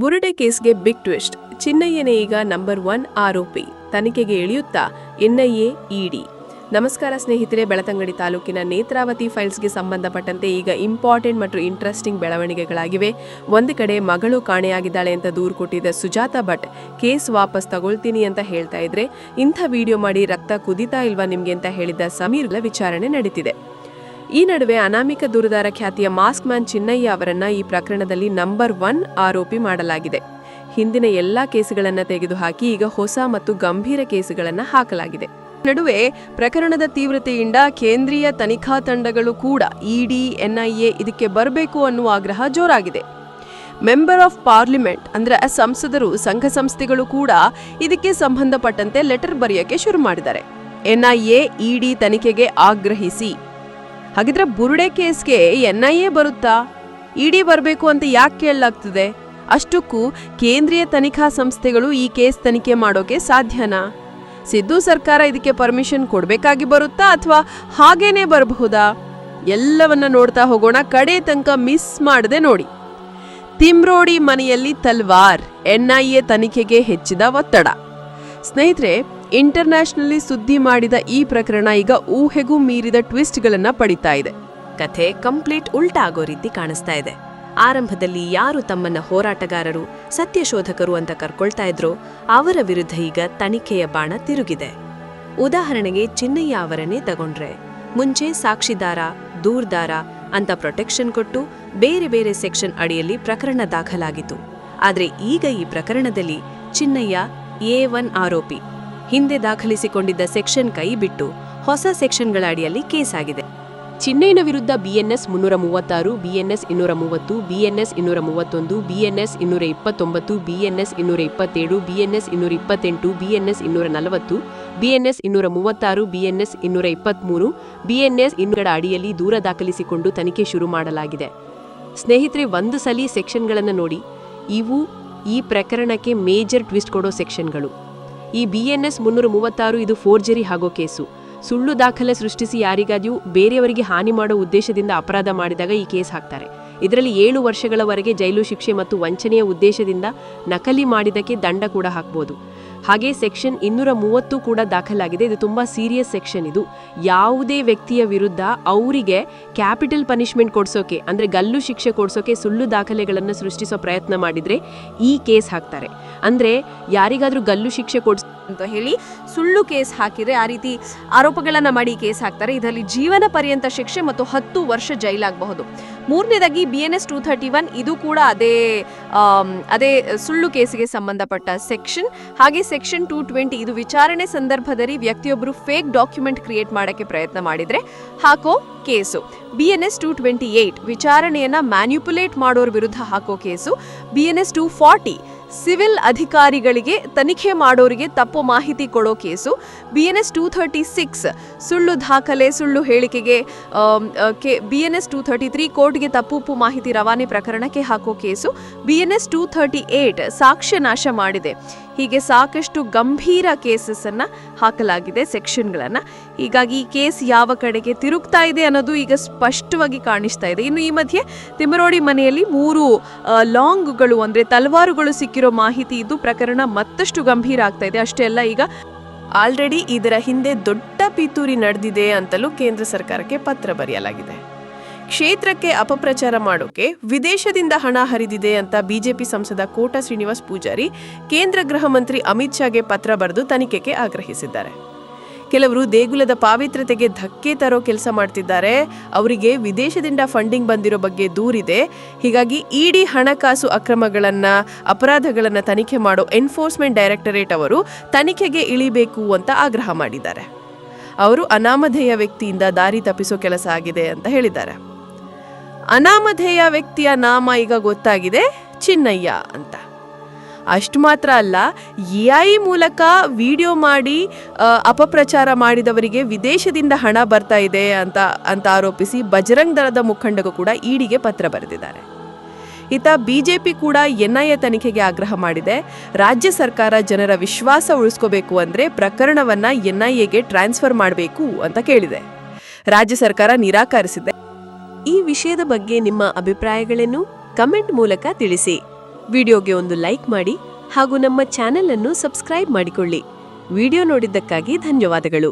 ಬುರುಡೆ ಕೇಸ್ಗೆ big twist. ಚಿನ್ನಯ್ಯನೇ ಈಗ number one ಆರೋಪಿ. ತನಿಖೆಗೆ ಇಳಿಯುತ್ತಾ ಎನ್ಐಎ ಇಡಿ. ನಮಸ್ಕಾರ ಸ್ನೇಹಿತರೆ, ಬೆಳತಂಗಡಿ ತಾಲೂಕಿನ ನೇತ್ರಾವತಿ ಫೈಲ್ಸ್ಗೆ ಸಂಬಂಧಪಟ್ಟಂತೆ ಈಗ ಇಂಪಾರ್ಟೆಂಟ್ ಮತ್ತು ಇಂಟ್ರೆಸ್ಟಿಂಗ್ ಬೆಳವಣಿಗೆಗಳಾಗಿವೆ. ಒಂದು ಕಡೆ ಮಗಳು ಕಾಣೆಯಾಗಿದ್ದಾಳೆ ಅಂತ ದೂರು ಕೊಟ್ಟಿದ್ದ ಸುಜಾತ ಭಟ್, ಕೇಸ್ ವಾಪಸ್ ತಗೊಳ್ತೀನಿ ಅಂತ ಹೇಳ್ತಾ ಇದ್ರೆ, ಇಂಥ ವಿಡಿಯೋ ಮಾಡಿ ರಕ್ತ ಕುದಿತಾ ಇಲ್ವಾ ನಿಮಗೆ ಅಂತ ಹೇಳಿದ್ದ ಸಮೀರ್ಗಳ ವಿಚಾರಣೆ ನಡೀತಿದೆ. ಈ ನಡುವೆ ಅನಾಮಿಕ ದೂರದಾರ ಖ್ಯಾತಿಯ ಮಾಸ್ಕ್ ಮ್ಯಾನ್ ಚಿನ್ನಯ್ಯ ಅವರನ್ನ ಈ ಪ್ರಕರಣದಲ್ಲಿ ನಂಬರ್ ಒನ್ ಆರೋಪಿ ಮಾಡಲಾಗಿದೆ. ಹಿಂದಿನ ಎಲ್ಲಾ ಕೇಸುಗಳನ್ನು ತೆಗೆದುಹಾಕಿ ಈಗ ಹೊಸ ಮತ್ತು ಗಂಭೀರ ಕೇಸುಗಳನ್ನು ಹಾಕಲಾಗಿದೆ. ನಡುವೆ ಪ್ರಕರಣದ ತೀವ್ರತೆಯಿಂದ ಕೇಂದ್ರೀಯ ತನಿಖಾ ತಂಡಗಳು ಕೂಡ ಇಡಿ, ಎನ್ಐಎ ಇದಕ್ಕೆ ಬರಬೇಕು ಅನ್ನುವ ಆಗ್ರಹ ಜೋರಾಗಿದೆ. ಮೆಂಬರ್ ಆಫ್ ಪಾರ್ಲಿಮೆಂಟ್ ಅಂದ್ರೆ ಸಂಸದರು, ಸಂಘ ಸಂಸ್ಥೆಗಳು ಕೂಡ ಇದಕ್ಕೆ ಸಂಬಂಧಪಟ್ಟಂತೆ ಲೆಟರ್ ಬರೆಯಕ್ಕೆ ಶುರು ಮಾಡಿದ್ದಾರೆ. ಎನ್ಐಎ, ಇಡಿ ತನಿಖೆಗೆ ಆಗ್ರಹಿಸಿ. ಹಾಗಿದ್ರೆ ಬುರುಡೆ ಕೇಸ್ಗೆ ಎನ್ ಐ ಎ ಬರುತ್ತಾ? ಇಡಿ ಬರಬೇಕು ಅಂತ ಯಾಕೆ ಕೇಳಲಾಗ್ತದೆ? ಅಷ್ಟಕ್ಕೂ ಕೇಂದ್ರೀಯ ತನಿಖಾ ಸಂಸ್ಥೆಗಳು ಈ ಕೇಸ್ ತನಿಖೆ ಮಾಡೋಕೆ ಸಾಧ್ಯನಾ? ಸಿದ್ದು ಸರ್ಕಾರ ಇದಕ್ಕೆ ಪರ್ಮಿಷನ್ ಕೊಡಬೇಕಾಗಿ ಬರುತ್ತಾ ಅಥವಾ ಹಾಗೇನೆ ಬರಬಹುದಾ? ಎಲ್ಲವನ್ನ ನೋಡ್ತಾ ಹೋಗೋಣ. ಕಡೆ ತನಕ ಮಿಸ್ ಮಾಡದೆ ನೋಡಿ. ತಿಮ್ರೋಡಿ ಮನೆಯಲ್ಲಿ ತಲ್ವಾರ್ ಎನ್ಐಎ ತನಿಖೆಗೆ ಹೆಚ್ಚಿದ ಒತ್ತಡ. ಸ್ನೇಹಿತರೆ ಇಂಟರ್ನ್ಯಾಷನಲಿ ಸುದ್ದಿ ಮಾಡಿದ ಈ ಪ್ರಕರಣ ಈಗ ಊಹೆಗೂ ಮೀರಿದ ಟ್ವಿಸ್ಟ್ಗಳನ್ನು ಪಡಿತಾ ಇದೆ. ಕಥೆ ಕಂಪ್ಲೀಟ್ ಉಲ್ಟಾ ಆಗೋ ರೀತಿ ಕಾಣಿಸ್ತಾ ಇದೆ. ಆರಂಭದಲ್ಲಿ ಯಾರು ತಮ್ಮನ್ನ ಹೋರಾಟಗಾರರು, ಸತ್ಯಶೋಧಕರು ಅಂತ ಕರ್ಕೊಳ್ತಾ ಇದ್ರೋ, ಅವರ ವಿರುದ್ಧ ಈಗ ತನಿಖೆಯ ಬಾಣ ತಿರುಗಿದೆ. ಉದಾಹರಣೆಗೆ ಚಿನ್ನಯ್ಯ ಅವರನ್ನೇ ತಗೊಂಡ್ರೆ, ಮುಂಚೆ ಸಾಕ್ಷಿದಾರ, ದೂರ್ದಾರ ಅಂತ ಪ್ರೊಟೆಕ್ಷನ್ ಕೊಟ್ಟು ಬೇರೆ ಬೇರೆ ಸೆಕ್ಷನ್ ಅಡಿಯಲ್ಲಿ ಪ್ರಕರಣ ದಾಖಲಾಗಿತ್ತು. ಆದರೆ ಈಗ ಈ ಪ್ರಕರಣದಲ್ಲಿ ಚಿನ್ನಯ್ಯ ಎ ಒನ್ ಆರೋಪಿ. ಹಿಂದೆ ದಾಖಲಿಸಿಕೊಂಡಿದ್ದ ಸೆಕ್ಷನ್ ಕೈ ಬಿಟ್ಟು ಹೊಸ ಸೆಕ್ಷನ್ಗಳ ಅಡಿಯಲ್ಲಿ ಕೇಸ್ ಆಗಿದೆ ಚೆನ್ನೈನ ವಿರುದ್ಧ ಬಿಎನ್ಎಸ್ ಮುನ್ನೂರ ಮೂವತ್ತಾರು, ಬಿಎನ್ಎಸ್ ಇನ್ನೂರ ಮೂವತ್ತು, ಬಿಎನ್ಎಸ್ ಇನ್ನೂರ ಮೂವತ್ತೊಂದು, ಬಿಎನ್ಎಸ್ ಇನ್ನೂರ ಇಪ್ಪತ್ತೊಂಬತ್ತು, ಬಿಎನ್ಎಸ್ ಇನ್ನೂರ ಇಪ್ಪತ್ತೇಳು, ಬಿಎನ್ಎಸ್ ಇನ್ನೂರ ಇಪ್ಪತ್ತೆಂಟು, ಬಿಎನ್ಎಸ್ ಇನ್ನೂರ ನಲವತ್ತು, ಬಿಎನ್ಎಸ್ ಇನ್ನೂರ ಮೂವತ್ತಾರು, ಬಿಎನ್ಎಸ್ ಇನ್ನೂರ ಇಪ್ಪತ್ತ್ಮೂರು ಬಿಎನ್ಎಸ್ ಇನ್ನೂರ ಅಡಿಯಲ್ಲಿ ದೂರ ದಾಖಲಿಸಿಕೊಂಡು ತನಿಖೆ ಶುರು ಮಾಡಲಾಗಿದೆ. ಸ್ನೇಹಿತರೆ, ಒಂದು ಸಲಿ ಸೆಕ್ಷನ್ಗಳನ್ನು ನೋಡಿ. ಇವು ಈ ಪ್ರಕರಣಕ್ಕೆ ಮೇಜರ್ ಟ್ವಿಸ್ಟ್ ಕೊಡೋ ಸೆಕ್ಷನ್ಗಳು. ಈ ಬಿ ಎನ್ ಎಸ್ ಮುನ್ನೂರ ಮೂವತ್ತಾರು ಇದು ಫೋರ್ಜರಿ ಆಗೋ ಕೇಸು. ಸುಳ್ಳು ದಾಖಲೆ ಸೃಷ್ಟಿಸಿ ಯಾರಿಗಾದ್ಯೂ ಬೇರೆಯವರಿಗೆ ಹಾನಿ ಮಾಡೋ ಉದ್ದೇಶದಿಂದ ಅಪರಾಧ ಮಾಡಿದಾಗ ಈ ಕೇಸ್ ಹಾಕ್ತಾರೆ. ಇದರಲ್ಲಿ ಏಳು ವರ್ಷಗಳವರೆಗೆ ಜೈಲು ಶಿಕ್ಷೆ ಮತ್ತು ವಂಚನೆಯ ಉದ್ದೇಶದಿಂದ ನಕಲಿ ಮಾಡಿದಕ್ಕೆ ದಂಡ ಕೂಡ ಹಾಕ್ಬೋದು. ಹಾಗೆ ಸೆಕ್ಷನ್ ಇನ್ನೂರ ಮೂವತ್ತು ಕೂಡ ದಾಖಲಾಗಿದೆ. ಇದು ತುಂಬಾ ಸೀರಿಯಸ್ ಸೆಕ್ಷನ್ ಇದು. ಯಾವುದೇ ವ್ಯಕ್ತಿಯ ವಿರುದ್ಧ ಅವರಿಗೆ ಕ್ಯಾಪಿಟಲ್ ಪನಿಷ್ಮೆಂಟ್ ಕೊಡಿಸೋಕೆ, ಅಂದ್ರೆ ಗಲ್ಲು ಶಿಕ್ಷೆ ಕೊಡಿಸೋಕೆ ಸುಳ್ಳು ದಾಖಲೆಗಳನ್ನು ಸೃಷ್ಟಿಸೋ ಪ್ರಯತ್ನ ಮಾಡಿದ್ರೆ ಈ ಕೇಸ್ ಹಾಕ್ತಾರೆ. ಅಂದ್ರೆ ಯಾರಿಗಾದರೂ ಗಲ್ಲು ಶಿಕ್ಷೆ ಕೊಡ್ಸ್ ಅಂತ ಹೇಳಿ ಸುಳ್ಳು ಕೇಸ್ ಹಾಕಿದ್ರೆ ಆ ರೀತಿ ಆರೋಪಗಳನ್ನ ಮಾಡಿ ಕೇಸ್ ಹಾಕ್ತಾರೆ. ಇದರಲ್ಲಿ ಜೀವನ ಪರ್ಯಂತ ಶಿಕ್ಷೆ ಮತ್ತು ಹತ್ತು ವರ್ಷ ಜೈಲಾಗಬಹುದು. ಮೂರನೇದಾಗಿ B N S two thirty one ಇದು ಕೂಡ ಅದೇ ಅದೇ ಸುಳ್ಳು ಕೇಸಿಗೆ ಸಂಬಂಧಪಟ್ಟ ಸೆಕ್ಷನ್. ಹಾಗೆ ಸೆಕ್ಷನ್ ಟೂ ಟ್ವೆಂಟಿ ಇದು ವಿಚಾರಣೆ ಸಂದರ್ಭದಲ್ಲಿ ವ್ಯಕ್ತಿಯೊಬ್ಬರು ಫೇಕ್ ಡಾಕ್ಯುಮೆಂಟ್ ಕ್ರಿಯೇಟ್ ಮಾಡೋಕ್ಕೆ ಪ್ರಯತ್ನ ಮಾಡಿದರೆ ಹಾಕೋ case. B N S two twenty eight ವಿಚಾರಣೆಯನ್ನು ಮ್ಯಾನ್ಯುಪುಲೇಟ್ ಮಾಡೋರ ವಿರುದ್ಧ ಹಾಕೋ case. B N S two forty civil ಅಧಿಕಾರಿಗಳಿಗೆ ತನಿಖೆ ಮಾಡೋರಿಗೆ ತಪ್ಪು ಮಾಹಿತಿ ಕೊಡೋ case. B N S two thirty six ಸುಳ್ಳು ದಾಖಲೆ, ಸುಳ್ಳು ಹೇಳಿಕೆಗೆ B N S two thirty three ಕೋರ್ಟ್ಗೆ ತಪ್ಪುಪ್ಪು ಮಾಹಿತಿ ರವಾನೆ ಪ್ರಕರಣಕ್ಕೆ ಹಾಕೋ case. B N S two thirty eight ಸಾಕ್ಷ್ಯ ನಾಶ ಮಾಡಿದೆ. ಹೀಗೆ ಸಾಕಷ್ಟು ಗಂಭೀರ ಕೇಸಸ್ ಅನ್ನ ಹಾಕಲಾಗಿದೆ ಸೆಕ್ಷನ್ಗಳನ್ನು. ಹೀಗಾಗಿ ಈ ಕೇಸ್ ಯಾವ ಕಡೆಗೆ ತಿರುಗ್ತಾ ಇದೆ ಅನ್ನೋದು ಈಗ ಸ್ಪಷ್ಟವಾಗಿ ಕಾಣಿಸ್ತಾ ಇದೆ. ಇನ್ನು ಈ ಮಧ್ಯೆ ತಿಮರೋಡಿ ಮನೆಯಲ್ಲಿ ಮೂರು ಲಾಂಗ್ಗಳು ಅಂದ್ರೆ ತಲವಾರುಗಳು ಸಿಕ್ಕಿರೋ ಮಾಹಿತಿ ಇದ್ದು ಪ್ರಕರಣ ಮತ್ತಷ್ಟು ಗಂಭೀರ ಆಗ್ತಾ ಇದೆ. ಅಷ್ಟೇ ಅಲ್ಲ, ಈಗ ಆಲ್ರೆಡಿ ಇದರ ಹಿಂದೆ ದೊಡ್ಡ ಪಿತೂರಿ ನಡೆದಿದೆ ಅಂತಲೂ ಕೇಂದ್ರ ಸರ್ಕಾರಕ್ಕೆ ಪತ್ರ ಬರೆಯಲಾಗಿದೆ. ಕ್ಷೇತ್ರಕ್ಕೆ ಅಪಪ್ರಚಾರ ಮಾಡೋಕೆ ವಿದೇಶದಿಂದ ಹಣ ಹರಿದಿದೆ ಅಂತ ಬಿಜೆಪಿ ಸಂಸದ ಕೋಟ ಶ್ರೀನಿವಾಸ್ ಪೂಜಾರಿ, ಕೇಂದ್ರ ಗೃಹ ಮಂತ್ರಿ ಅಮಿತ್ ಶಾಗೆ ಪತ್ರ ಬರೆದು ತನಿಖೆಗೆ ಆಗ್ರಹಿಸಿದ್ದಾರೆ. ಕೆಲವರು ದೇಗುಲದ ಪಾವಿತ್ರ್ಯತೆಗೆ ಧಕ್ಕೆ ತರೋ ಕೆಲಸ ಮಾಡ್ತಿದ್ದಾರೆ. ಅವರಿಗೆ ವಿದೇಶದಿಂದ ಫಂಡಿಂಗ್ ಬಂದಿರೋ ಬಗ್ಗೆ ದೂರಿದೆ. ಹೀಗಾಗಿ ಇಡಿ ಹಣಕಾಸು ಅಕ್ರಮಗಳನ್ನು, ಅಪರಾಧಗಳನ್ನ ತನಿಖೆ ಮಾಡೋ ಎನ್ಫೋರ್ಸ್ಮೆಂಟ್ ಡೈರೆಕ್ಟರೇಟ್ ಅವರು ತನಿಖೆಗೆ ಇಳಿಬೇಕು ಅಂತ ಆಗ್ರಹ ಮಾಡಿದ್ದಾರೆ. ಅವರು ಅನಾಮಧೇಯ ವ್ಯಕ್ತಿಯಿಂದ ದಾರಿ ತಪ್ಪಿಸೋ ಕೆಲಸ ಆಗಿದೆ ಅಂತ ಹೇಳಿದ್ದಾರೆ. ಅನಾಮಧೇಯ ವ್ಯಕ್ತಿಯ ನಾಮ ಈಗ ಗೊತ್ತಾಗಿದೆ ಚಿನ್ನಯ್ಯ ಅಂತ. ಅಷ್ಟು ಮಾತ್ರ ಅಲ್ಲ, ಎ ಐ ಮೂಲಕ ವಿಡಿಯೋ ಮಾಡಿ ಅಪಪ್ರಚಾರ ಮಾಡಿದವರಿಗೆ ವಿದೇಶದಿಂದ ಹಣ ಬರ್ತಾ ಇದೆ ಅಂತ ಅಂತ ಆರೋಪಿಸಿ ಬಜರಂಗ್ ದಳದ ಮುಖಂಡಗೂ ಕೂಡ ಇಡಿಗೆ ಪತ್ರ ಬರೆದಿದ್ದಾರೆ. ಇತ ಬಿಜೆಪಿ ಕೂಡ ಎನ್ಐಎ ತನಿಖೆಗೆ ಆಗ್ರಹ ಮಾಡಿದೆ. ರಾಜ್ಯ ಸರ್ಕಾರ ಜನರ ವಿಶ್ವಾಸ ಉಳಿಸ್ಕೋಬೇಕು ಅಂದರೆ ಪ್ರಕರಣವನ್ನು ಎನ್ ಐ ಎಗೆ ಟ್ರಾನ್ಸ್ಫರ್ ಮಾಡಬೇಕು ಅಂತ ಕೇಳಿದೆ. ರಾಜ್ಯ ಸರ್ಕಾರ ನಿರಾಕರಿಸಿದೆ. ಈ ವಿಷಯದ ಬಗ್ಗೆ ನಿಮ್ಮ ಅಭಿಪ್ರಾಯಗಳೇನು? ಕಮೆಂಟ್ ಮೂಲಕ ತಿಳಿಸಿ. ವಿಡಿಯೋಗೆ ಒಂದು ಲೈಕ್ ಮಾಡಿ ಹಾಗೂ ನಮ್ಮ ಚಾನೆಲ್ ಅನ್ನು ಸಬ್ಸ್ಕ್ರೈಬ್ ಮಾಡಿಕೊಳ್ಳಿ. ವಿಡಿಯೋ ನೋಡಿದ್ದಕ್ಕಾಗಿ ಧನ್ಯವಾದಗಳು.